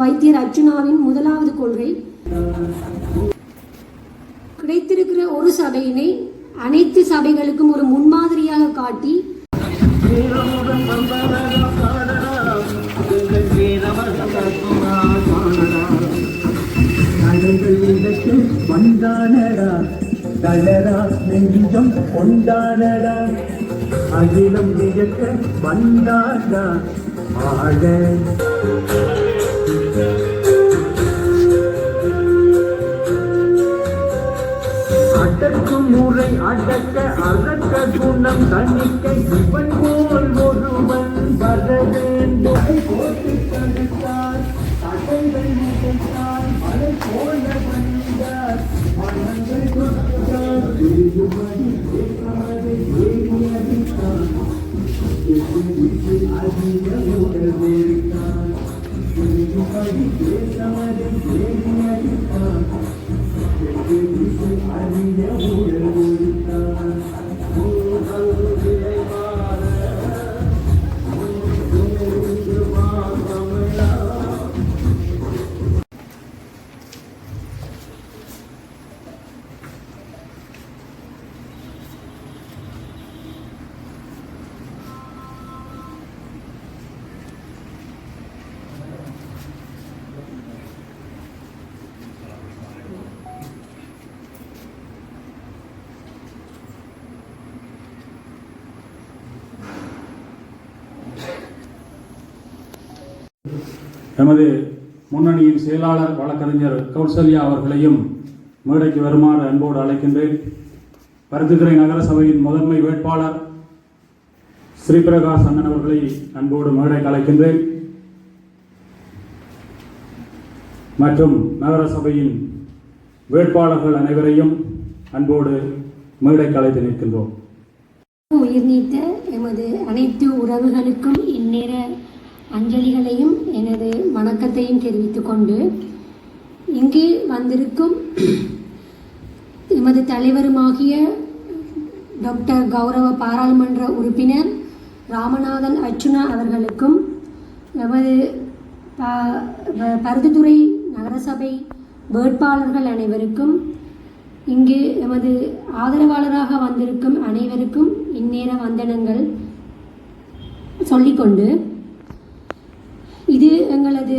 வைத்தியர் அர்ஜுனாவின் முதலாவது கொள்கை. கிடைத்திருக்கிற ஒரு சபையினை அனைத்து சபைகளுக்கும் ஒரு முன்மாதிரியாக காட்டி வந்தானடா தளரா நெஞ்சம் கொண்டானடா அகிலம் இயக்க வந்தாடா ஆட அடக்கும் முறை அடக்க அகக்க குணம் தணிக்க இவன் போல் ஒருவன் வர வேண்டும். போட்டு தடுத்தார் தடைகள் மலை போல வந்தார் மனங்கள் திருமணி அதிக எமது முன்னணியின் செயலாளர் வழக்கறிஞர் கௌசல்யா அவர்களையும் மேடைக்கு வருமாறு அன்போடு அழைக்கின்றேன். பருத்துத்துறை நகரசபையின் முதன்மை வேட்பாளர் ஸ்ரீபிரகாஷ் அண்ணன் அவர்களை அன்போடு மேடைக்கு அழைக்கின்றேன். மற்றும் நகர சபையின் வேட்பாளர்கள் அனைவரையும் அன்போடு மேடைக்கு அழைத்து நிற்கின்றோம். உயிர் நீத்த எமது அனைத்து உறவுகளுக்கும் இந்நேர அஞ்சலிகளையும் எனது வணக்கத்தையும் தெரிவித்து கொண்டு இங்கே வந்திருக்கும் எமது தலைவருமாகிய டாக்டர் கௌரவ பாராளுமன்ற உறுப்பினர் ராமநாதன் அர்ச்சுனா அவர்களுக்கும் எமது ப- ப- நகரசபை வேட்பாளர்கள் அனைவருக்கும் இங்கு எமது ஆதரவாளராக வந்திருக்கும் அனைவருக்கும் இந்நேர வந்தனங்கள் சொல்லிக்கொண்டு எங்களது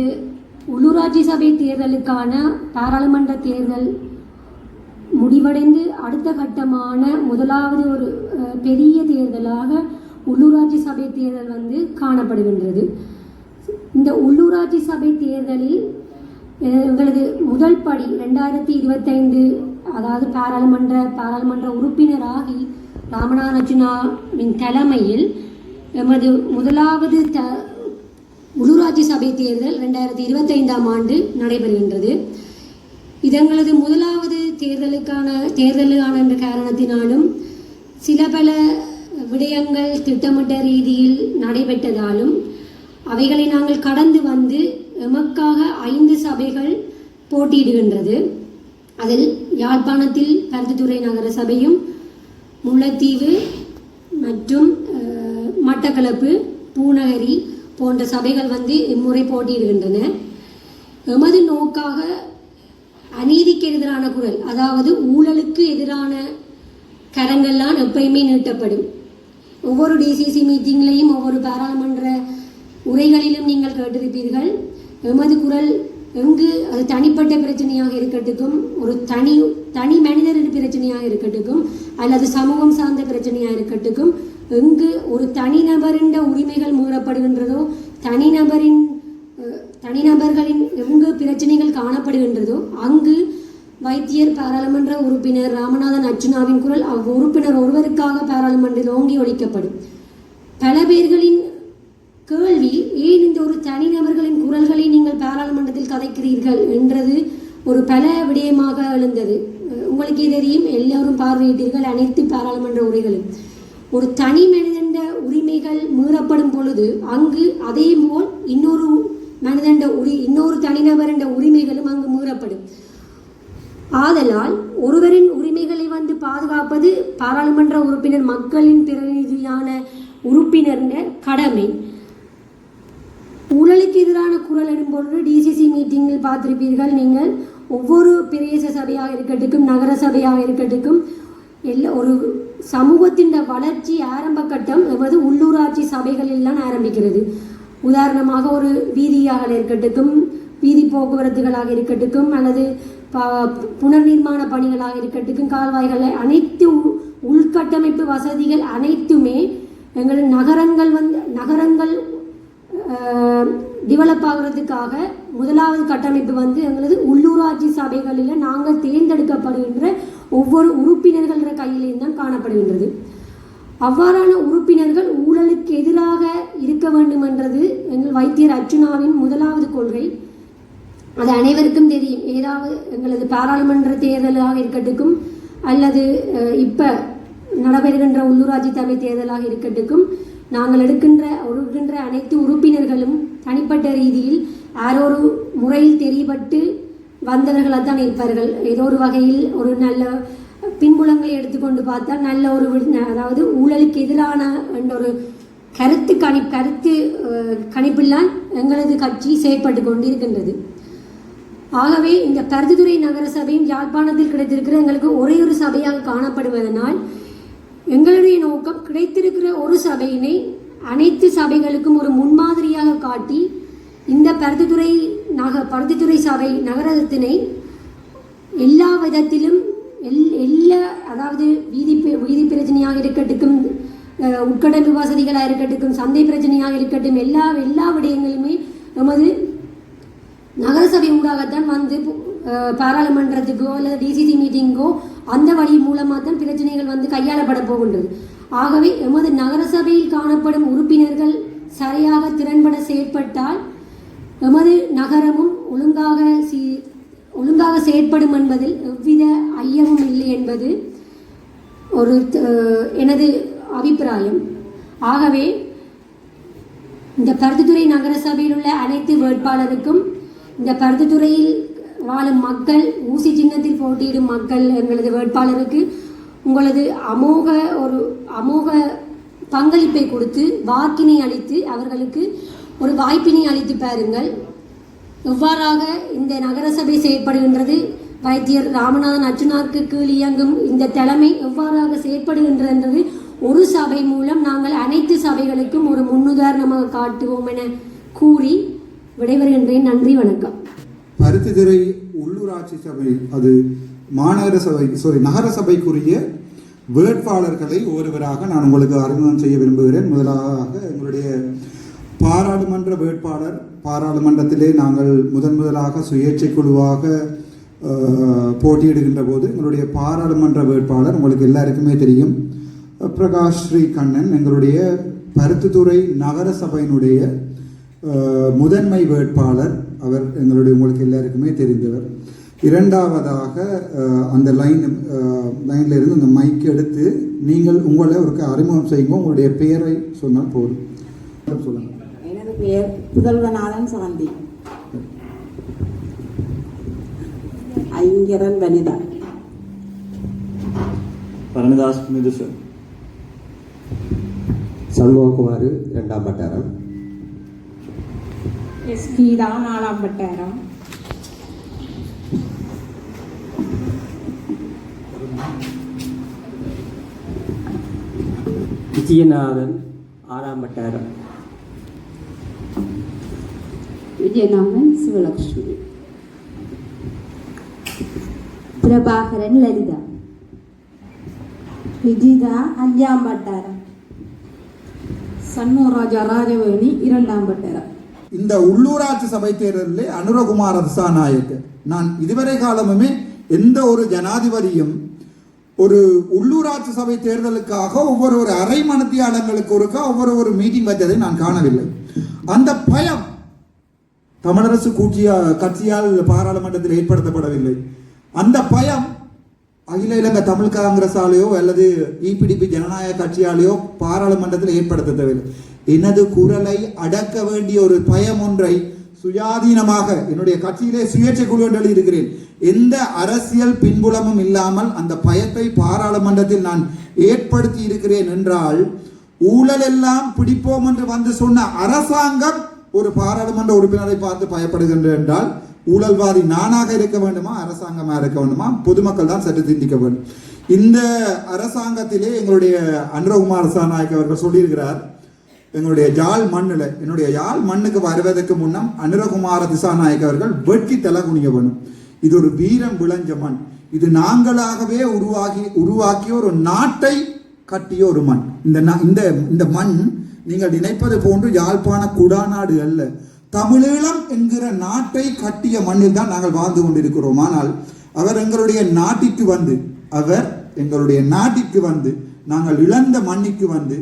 உள்ளூராட்சி சபை தேர்தலுக்கான பாராளுமன்ற தேர்தல் முடிவடைந்து அடுத்த கட்டமான முதலாவது ஒரு பெரிய தேர்தலாக உள்ளூராட்சி சபை தேர்தல் வந்து காணப்படுகின்றது. இந்த உள்ளூராட்சி சபை தேர்தலில் எங்களது முதல் படி ரெண்டாயிரத்தி இருபத்தைந்து அதாவது பாராளுமன்ற பாராளுமன்ற உறுப்பினராகி ராமநாத தலைமையில் எமது முதலாவது த உள்ளூராட்சி சபை தேர்தல் ரெண்டாயிரத்தி இருபத்தைந்தாம் ஆண்டு நடைபெறுகின்றது. இதங்களது முதலாவது தேர்தலுக்கான தேர்தலுக்கான என்ற காரணத்தினாலும் சில பல விடயங்கள் திட்டமிட்ட ரீதியில் நடைபெற்றதாலும் அவைகளை நாங்கள் கடந்து வந்து எமக்காக ஐந்து சபைகள் போட்டியிடுகின்றது. அதில் யாழ்ப்பாணத்தில் பருத்தித்துறை நகர சபையும் முல்லைத்தீவு மற்றும் மட்டக்களப்பு பூநகரி போன்ற சபைகள் வந்து இம்முறை போட்டியிடுகின்றன. எமது நோக்காக அநீதிக்கு எதிரான குரல் அதாவது ஊழலுக்கு எதிரான கரங்கள்லாம் எப்பயுமே நீட்டப்படும். ஒவ்வொரு டிசிசி மீட்டிங்லையும் ஒவ்வொரு பாராளுமன்ற உரைகளிலும் நீங்கள் கேட்டிருப்பீர்கள். எமது குரல் எங்கு அது தனிப்பட்ட பிரச்சனையாக இருக்கட்டும் ஒரு தனி தனி மனிதரின் பிரச்சனையாக இருக்கட்டும் அல்லது சமூகம் சார்ந்த பிரச்சனையாக இருக்கட்டும் எங்கு ஒரு தனிநபரின் உரிமைகள் மீறப்படுகின்றதோ தனிநபரின் தனிநபர்களின் எங்கு பிரச்சனைகள் காணப்படுகின்றதோ அங்கு வைத்தியர் பாராளுமன்ற உறுப்பினர் ராமநாதன் அர்ச்சுனாவின் குரல் அவ் உறுப்பினர் ஒருவருக்காக பாராளுமன்றில் ஓங்கி ஒழிக்கப்படும். பல பேர்களின் கேள்வி ஏன் இந்த ஒரு தனிநபர்களின் குரல்களை நீங்கள் பாராளுமன்றத்தில் கதைக்கிறீர்கள்? என்றது ஒரு பல விடயமாக எழுந்தது. உங்களுக்கே தெரியும் எல்லோரும் பார்வையிட்டீர்கள் அனைத்து பாராளுமன்ற உரைகளும். ஒரு தனி மனிதண்ட உரிமைகள் மீறப்படும் பொழுது அங்கு அதே போல் இன்னொரு மனிதண்ட உரி இன்னொரு தனிநபரண்ட உரிமைகளும் அங்கு மீறப்படும். ஆதலால் ஒருவரின் உரிமைகளை வந்து பாதுகாப்பது பாராளுமன்ற உறுப்பினர் மக்களின் பிரதிநிதியான உறுப்பினரின் கடமை. ஊழலுக்கு எதிரான குரல் எடும்பொழுது டிசிசி மீட்டிங்கில் பார்த்திருப்பீர்கள் நீங்கள் ஒவ்வொரு பிரதேச சபையாக இருக்கட்டும் நகர சபையாக இருக்கட்டும் எல்லா ஒரு சமூகத்தின் வளர்ச்சி ஆரம்ப கட்டம் அதாவது உள்ளூராட்சி சபைகளில்தான் ஆரம்பிக்கிறது. உதாரணமாக ஒரு வீதியாக இருக்கட்டும் வீதி போக்குவரத்துகளாக இருக்கட்டும் அல்லது ப- புனர் நிர்மாண பணிகளாக இருக்கட்டும் கால்வாய்கள் அனைத்து உள்கட்டமைப்பு வசதிகள் அனைத்துமே எங்கள் நகரங்கள் வந்து நகரங்கள் டிவலப் ஆகிறதுக்காக முதலாவது கட்டமைப்பு வந்து எங்களது உள்ளூராட்சி சபைகளில் நாங்கள் தேர்ந்தெடுக்கப்படுகின்ற ஒவ்வொரு உறுப்பினர்கள கையிலேயும் தான் காணப்படுகின்றது. அவ்வாறான உறுப்பினர்கள் ஊழலுக்கு எதிராக இருக்க வேண்டும் என்றது எங்கள் வைத்தியர் அர்ச்சுனாவின் முதலாவது கொள்கை. அது அனைவருக்கும் தெரியும். ஏதாவது எங்களது பாராளுமன்ற தேர்தலாக இருக்கட்டும் அல்லது இப்போ நடைபெறுகின்ற உள்ளூராட்சி சபை தேர்தலாக இருக்கட்டும் நாங்கள் எடுக்கின்ற எடுக்கின்ற அனைத்து உறுப்பினர்களும் தனிப்பட்ட ரீதியில் யாரோ ஒரு முறையில் தெரியப்பட்டு வந்தவர்களாக தான் இருப்பார்கள். ஏதோ ஒரு வகையில் ஒரு நல்ல பின்புலங்களை எடுத்துக்கொண்டு பார்த்தால் நல்ல ஒரு அதாவது ஊழலுக்கு எதிரான என்ற ஒரு கருத்து கணி கருத்து அஹ், கணிப்பில்தான் எங்களது கட்சி செயற்பட்டு கொண்டு இருக்கின்றது ஆகவே இந்த பருத்தித்துறை நகர சபையும் யாழ்ப்பாணத்தில் கிடைத்திருக்கிற எங்களுக்கு ஒரே ஒரு சபையாக காணப்படுவதனால் எங்களுடைய நோக்கம் கிடைத்திருக்கிற ஒரு சபையினை அனைத்து சபைகளுக்கும் ஒரு முன்மாதிரியாக காட்டி இந்த பருத்தித்துறை நக பருத்தித்துறை சபை நகரத்தினை எல்லா விதத்திலும் எல் எல்லா அதாவது வீதி வீதி பிரச்சனையாக இருக்கட்டும் உட்கடம்பு வசதிகளாக இருக்கட்டும் சந்தை பிரச்சனையாக இருக்கட்டும் எல்லா எல்லா விடயங்களுமே நமது நகரசபை ஊடாகத்தான் வந்து பாராளுமன்றத்துக்கோ அல்லது டிசிசி மீட்டிங்கோ அந்த வழி மூலமாக தான் பிரச்சனைகள் வந்து கையாளப்பட போகின்றது. ஆகவே எமது நகரசபையில் காணப்படும் உறுப்பினர்கள் சரியாக திறன்பட செயற்பட்டால் எமது நகரமும் ஒழுங்காக சீ ஒழுங்காக செயற்படும் என்பதில் எவ்வித ஐயமும் இல்லை என்பது ஒரு எனது அபிப்பிராயம். ஆகவே இந்த பருத்தித்துறை நகரசபையில் உள்ள அனைத்து வேட்பாளருக்கும் இந்த பருத்தித்துறையில் வாழும் மக்கள் ஊசி சின்னத்தில் போட்டியிடும் மக்கள் எங்களது வேட்பாளருக்கு உங்களது அமோக ஒரு அமோக பங்களிப்பை கொடுத்து வாக்கினை அளித்து அவர்களுக்கு ஒரு வாய்ப்பினை அளித்து பாருங்கள். எவ்வாறாக இந்த நகரசபை செயற்படுகின்றது? வைத்தியர் ராமநாதன் அர்ச்சுனாருக்கு கீழ் இயங்கும் இந்த தலைமை எவ்வாறாக செயற்படுகின்றது ஒரு சபை மூலம் நாங்கள் அனைத்து சபைகளுக்கும் ஒரு முன்னுதாரணமாக காட்டுவோம் என கூறி விடைபெறுகின்றேன். நன்றி வணக்கம். பருத்தித்துறை உள்ளூராட்சி சபை அது மாநகர சபை சாரி நகர சபைக்குரிய வேட்பாளர்களை ஒருவராக நான் உங்களுக்கு அறிமுகம் செய்ய விரும்புகிறேன். முதலாக எங்களுடைய பாராளுமன்ற வேட்பாளர். பாராளுமன்றத்திலே நாங்கள் முதன் முதலாக சுயேட்சை குழுவாக போட்டியிடுகின்ற போது எங்களுடைய பாராளுமன்ற வேட்பாளர் உங்களுக்கு எல்லாருக்குமே தெரியும். பிரகாஷ் ஸ்ரீ கண்ணன் எங்களுடைய பருத்தித்துறை நகர சபையினுடைய முதன்மை வேட்பாளர் அவர் எங்களுடைய உங்களுக்கு எல்லாருக்குமே தெரிந்தவர். இரண்டாவதாக அந்த லைன் லைன்ல இருந்து அந்த மைக் எடுத்து நீங்கள் உங்களை ஒரு அறிமுகம் செய்யுங்க உங்களுடைய பெயரை சொன்னால் போதும். சொல்லுங்க. எனது பெயர் புதல்வநாதன் சாந்தி ஐங்கரன் வனிதா. பரணிதாஸ் மிதுசு சண்முககுமார் ரெண்டாம் வட்டாரம். எஸ் கீதா நாலாம் வட்டாரம் விஜயநாதன் ஆறாம் வட்டாரம் விஜயநாதன் சிவலக்ஷ்மி பிரபாகரன் லலிதா விஜிதா அஞ்சாம் வட்டாரம் சண்முகராஜா ராஜவேணி இரண்டாம் வட்டாரம் இந்த உள்ளூராட்சி சபை தேர்தலில் அனுரகுமார் அரசாநாயக் நான் இதுவரை காலமுமே எந்த ஒரு ஜனாதிபதியும் ஒரு உள்ளூராட்சி சபை தேர்தலுக்காக ஒவ்வொரு ஒரு அரை மனத்தியாளங்களுக்கு ஒருக்கா ஒவ்வொரு ஒரு மீட்டிங் வைத்ததை நான் காணவில்லை. அந்த பயம் தமிழரசு கூட்டியா கட்சியால் பாராளுமன்றத்தில் ஏற்படுத்தப்படவில்லை. அந்த பயம் அகில இலங்கை தமிழ் காங்கிரஸாலேயோ அல்லது இபிடிபி ஜனநாயக கட்சியாலேயோ பாராளுமன்றத்தில் ஏற்படுத்தவில்லை எனது குரலை அடக்க வேண்டிய ஒரு பயம் ஒன்றை சுயாதீனமாக என்னுடைய கட்சியிலே சுயேட்சை குழு என்று இருக்கிறேன் எந்த அரசியல் பின்புலமும் இல்லாமல் அந்த பயத்தை பாராளுமன்றத்தில் நான் ஏற்படுத்தி இருக்கிறேன் என்றால் ஊழல் எல்லாம் பிடிப்போம் என்று வந்து சொன்ன அரசாங்கம் ஒரு பாராளுமன்ற உறுப்பினரை பார்த்து பயப்படுகின்ற என்றால் ஊழல்வாதி நானாக இருக்க வேண்டுமா அரசாங்கமாக இருக்க வேண்டுமா? பொதுமக்கள் தான் சற்று சிந்திக்க வேண்டும். இந்த அரசாங்கத்திலே எங்களுடைய அனுரகுமார் சாநாயக் அவர்கள் சொல்லியிருக்கிறார் எங்களுடைய யாழ் மண்ணில் என்னுடைய யாழ் மண்ணுக்கு வருவதற்கு முன்னம் அனுரகுமார திசாநாயக் அவர்கள் வெட்கி தலை குனிய வேணும். இது ஒரு வீரம் விளைஞ்ச மண். இது நாங்களாகவே உருவாகி உருவாக்கிய ஒரு நாட்டை கட்டிய ஒரு மண். இந்த இந்த இந்த மண் நீங்கள் நினைப்பது போன்று யாழ்ப்பாண குடாநாடு அல்ல. தமிழீழம் என்கிற நாட்டை கட்டிய மண்ணில் தான் நாங்கள் வாழ்ந்து கொண்டிருக்கிறோம். ஆனால் அவர் எங்களுடைய நாட்டிற்கு வந்து அவர் எங்களுடைய நாட்டிற்கு வந்து நாங்கள் இழந்த மண்ணிற்கு வந்து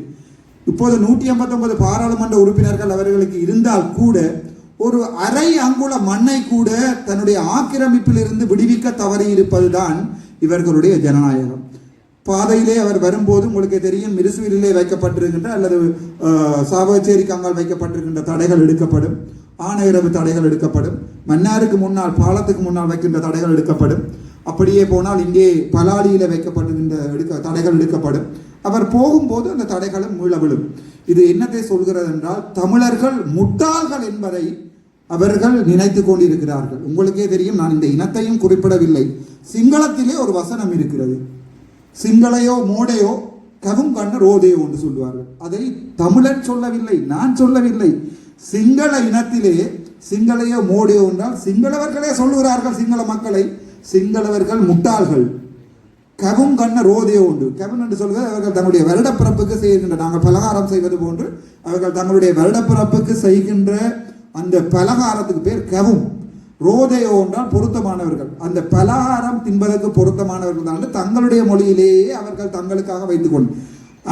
இப்போது நூற்றி ஐம்பத்தொன்பது பாராளுமன்ற உறுப்பினர்கள் அவர்களுக்கு இருந்தால் கூட ஒரு அரை அங்குல மண்ணை கூட தன்னுடைய ஆக்கிரமிப்பிலிருந்து விடுவிக்க தவறி இருப்பதுதான் இவர்களுடைய ஜனநாயகம். பாதையிலே அவர் வரும்போது உங்களுக்கு தெரியும் மிருசுவிலே வைக்கப்பட்டிருக்கின்ற அல்லது சாவச்சேரி சாவகச்சேரி கங்கால் வைக்கப்பட்டிருக்கின்ற தடைகள் எடுக்கப்படும். ஆணையரவு தடைகள் எடுக்கப்படும். மன்னாருக்கு முன்னால் பாலத்துக்கு முன்னால் வைக்கின்ற தடைகள் எடுக்கப்படும். அப்படியே போனால் இங்கே பலாலியில் வைக்கப்பட்டிருக்கின்ற எடுக்க தடைகள் எடுக்கப்படும். அவர் போகும்போது அந்த தடைகளும் மீள விழும். இது என்னத்தை சொல்கிறது என்றால் தமிழர்கள் முட்டாள்கள் என்பதை அவர்கள் நினைத்து கொண்டிருக்கிறார்கள். உங்களுக்கே தெரியும் நான் இந்த இனத்தையும் குறிப்பிடவில்லை. சிங்களத்திலே ஒரு வசனம் இருக்கிறது. சிங்களையோ மோடையோ கவும் கண்ண ரோதையோ என்று சொல்லுவார்கள். அதை தமிழன் சொல்லவில்லை நான் சொல்லவில்லை. சிங்கள இனத்திலே சிங்களையோ மோடையோ என்றால் சிங்களவர்களே சொல்லுகிறார்கள் சிங்கள மக்களை. சிங்களவர்கள் முட்டாள்கள். கவும் கண்ண ரோதையோ உண்டு. கவன் என்று சொல்வது அவர்கள் தங்களுடைய வருடப்பிறப்புக்கு செய்கின்ற நாங்கள் பலகாரம் செய்வது போன்று அவர்கள் தங்களுடைய வருடப்பிறப்புக்கு செய்கின்ற அந்த பலகாரத்துக்கு பேர் கவும் ரோதையோ என்றால் பொருத்தமானவர்கள். அந்த பலகாரம் தின்பதற்கு பொருத்தமானவர்கள் தான் தங்களுடைய மொழியிலேயே அவர்கள் தங்களுக்காக வைத்துக் கொண்டு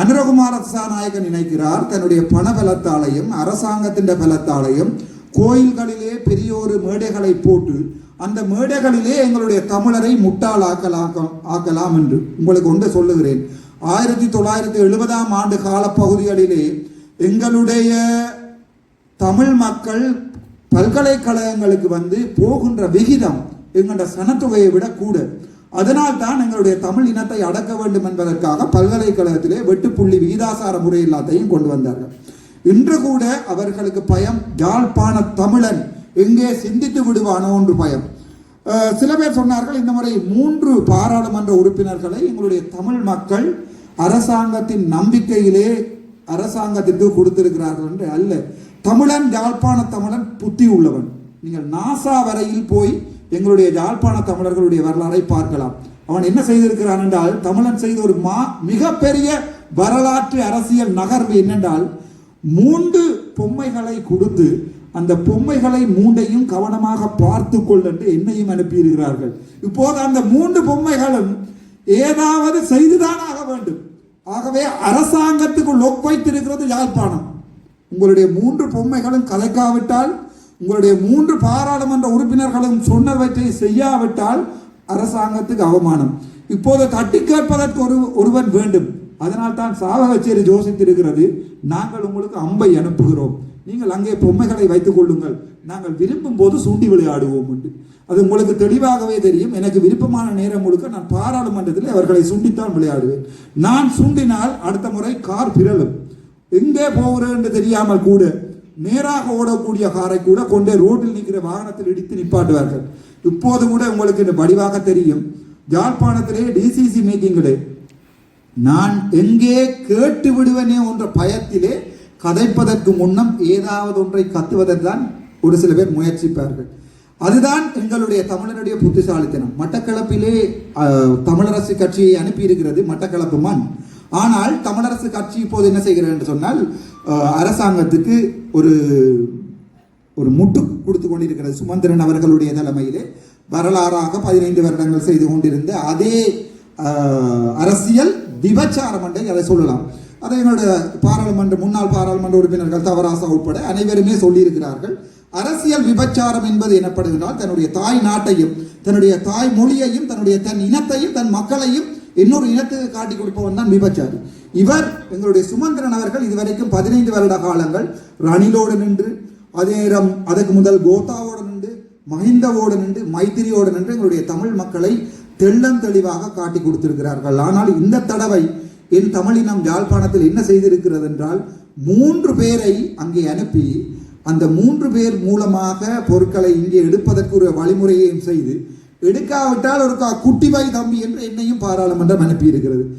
அனுரகுமார நாயகன் நினைக்கிறார் தன்னுடைய பண பலத்தாலையும் அரசாங்கத்தின் பலத்தாலையும் கோயில்களிலே பெரிய ஒரு மேடைகளை போட்டு அந்த மேடைகளிலே எங்களுடைய தமிழரை முட்டாளாக்கலாம் ஆக்கலாம் என்று உங்களுக்கு ஒன்று சொல்லுகிறேன். ஆயிரத்தி தொள்ளாயிரத்தி எழுபதாம் ஆண்டு காலப்பகுதிகளிலே எங்களுடைய தமிழ் மக்கள் பல்கலைக்கழகங்களுக்கு வந்து போகின்ற விகிதம் எங்களோட சனத்தொகையை விட கூட. அதனால் தான் எங்களுடைய தமிழ் இனத்தை அடக்க வேண்டும் என்பதற்காக பல்கலைக்கழகத்திலே வெட்டுப்புள்ளி விகிதாசார முறை எல்லாத்தையும் கொண்டு வந்தார்கள். இன்று கூட அவர்களுக்கு பயம் யாழ்ப்பாண தமிழன் எங்கே சிந்தித்து விடுவானோ என்று பயம். சில பேர் சொன்னார்கள் இந்த முறை மூன்று பாராளுமன்ற உறுப்பினர்களை எங்களுடைய தமிழ் மக்கள் அரசாங்கத்தின் நம்பிக்கையிலே அரசாங்கத்திற்கு கொடுத்திருக்கிறார்கள் என்று அல்ல. தமிழன் யாழ்ப்பாண தமிழன் புத்தி உள்ளவன். நீங்கள் நாசா வரையில் போய் எங்களுடைய யாழ்ப்பாண தமிழர்களுடைய வரலாறை பார்க்கலாம். அவன் என்ன செய்திருக்கிறான் என்றால் தமிழன் செய்த ஒரு மா மிகப்பெரிய வரலாற்று அரசியல் நகர்வு என்னென்றால் மூன்று பொம்மைகளை கொடுத்து அந்த பொம்மைகளை மூண்டையும் கவனமாக பார்த்து கொள் என்று என்னையும் அனுப்பியிருக்கிறார்கள். இப்போது அந்த மூன்று பொம்மைகளும் ஏதாவது செய்துதான் ஆக வேண்டும். ஆகவே அரசாங்கத்துக்கு லொக் வைத்திருக்கிறது யாழ்ப்பாணம். உங்களுடைய மூன்று பொம்மைகளும் கலைக்காவிட்டால் உங்களுடைய மூன்று பாராளுமன்ற உறுப்பினர்களும் சொன்னவற்றை செய்யாவிட்டால் அரசாங்கத்துக்கு அவமானம். இப்போது தட்டி கேட்பதற்கு ஒரு ஒருவன் வேண்டும். அதனால் தான் சாவகச்சேரி யோசித்திருக்கிறது நாங்கள் உங்களுக்கு அம்பை அனுப்புகிறோம். நீங்கள் அங்கே பொம்மைகளை வைத்துக் கொள்ளுங்கள். நாங்கள் விரும்பும் போது சூண்டி விளையாடுவோம் என்று. அது உங்களுக்கு தெளிவாகவே தெரியும். எனக்கு விருப்பமான நேரம் முழுக்க நான் பாராளுமன்றத்தில் அவர்களை சுண்டித்தான் விளையாடுவேன். நான் சுண்டினால் அடுத்த முறை கார் பிறலும். எங்கே போகிறேன் என்று தெரியாமல் கூட நேராக ஓடக்கூடிய காரை கூட கொண்டே ரோட்டில் நிற்கிற வாகனத்தில் இடித்து நிப்பாட்டுவார்கள். இப்போது கூட உங்களுக்கு இந்த வடிவாக தெரியும். யாழ்ப்பாணத்திலே டிசிசி மீட்டிங்கிலே நான் எங்கே கேட்டு விடுவேனே என்ற பயத்திலே கதைப்பதற்கு முன்னம் ஏதாவது ஒன்றை கத்துவதற்தான் ஒரு சில பேர் முயற்சிப்பார்கள். அதுதான் எங்களுடைய தமிழனுடைய புத்திசாலித்தனம். மட்டக்களப்பிலே தமிழரசு கட்சியை அனுப்பியிருக்கிறது மட்டக்களப்பு மண். ஆனால் தமிழரசு கட்சி இப்போது என்ன செய்கிறது என்று சொன்னால் அரசாங்கத்துக்கு ஒரு ஒரு முட்டு கொடுத்து கொண்டிருக்கிறது. சுமந்திரன் அவர்களுடைய தலைமையிலே வரலாறாக பதினைந்து வருடங்கள் செய்து கொண்டிருந்த அதே அரசியல் விபச்சாரம் என்று அதை சொல்லலாம். அதை என்னுடைய பாராளுமன்ற முன்னாள் பாராளுமன்ற உறுப்பினர்கள் தவராசா உட்பட அனைவருமே சொல்லியிருக்கிறார்கள். அரசியல் விபச்சாரம் என்பது எனப்படுகிறால் தன்னுடைய தாய் நாட்டையும் தன்னுடைய தாய் மொழியையும் தன்னுடைய தன் இனத்தையும் தன் மக்களையும் இன்னொரு இனத்துக்கு காட்டி கொடுப்பவன் தான் விபச்சாரி. இவர் எங்களுடைய சுமந்திரன் அவர்கள் இதுவரைக்கும் பதினைந்து வருட காலங்கள் ரணிலோடு நின்று அதே நேரம் அதற்கு முதல் கோத்தாவோடு நின்று மஹிந்தவோடு நின்று மைத்திரியோடு நின்று எங்களுடைய தமிழ் மக்களை தெள்ளம் தெளிவாக காட்டி கொடுத்திருக்கிறார்கள். ஆனால் இந்த தடவை என் தமிழினம் யாழ்ப்பாணத்தில் என்ன செய்திருக்கிறது என்றால் மூன்று பேரை அங்கே அனுப்பி அந்த மூன்று பேர் மூலமாக பொருட்களை இங்கே எடுப்பதற்கு ஒரு வழிமுறையையும் செய்து எடுக்காவிட்டால் ஒரு கா- குட்டி தம்பி என்று என்னையும் பாராளுமன்றம் அனுப்பியிருக்கிறது.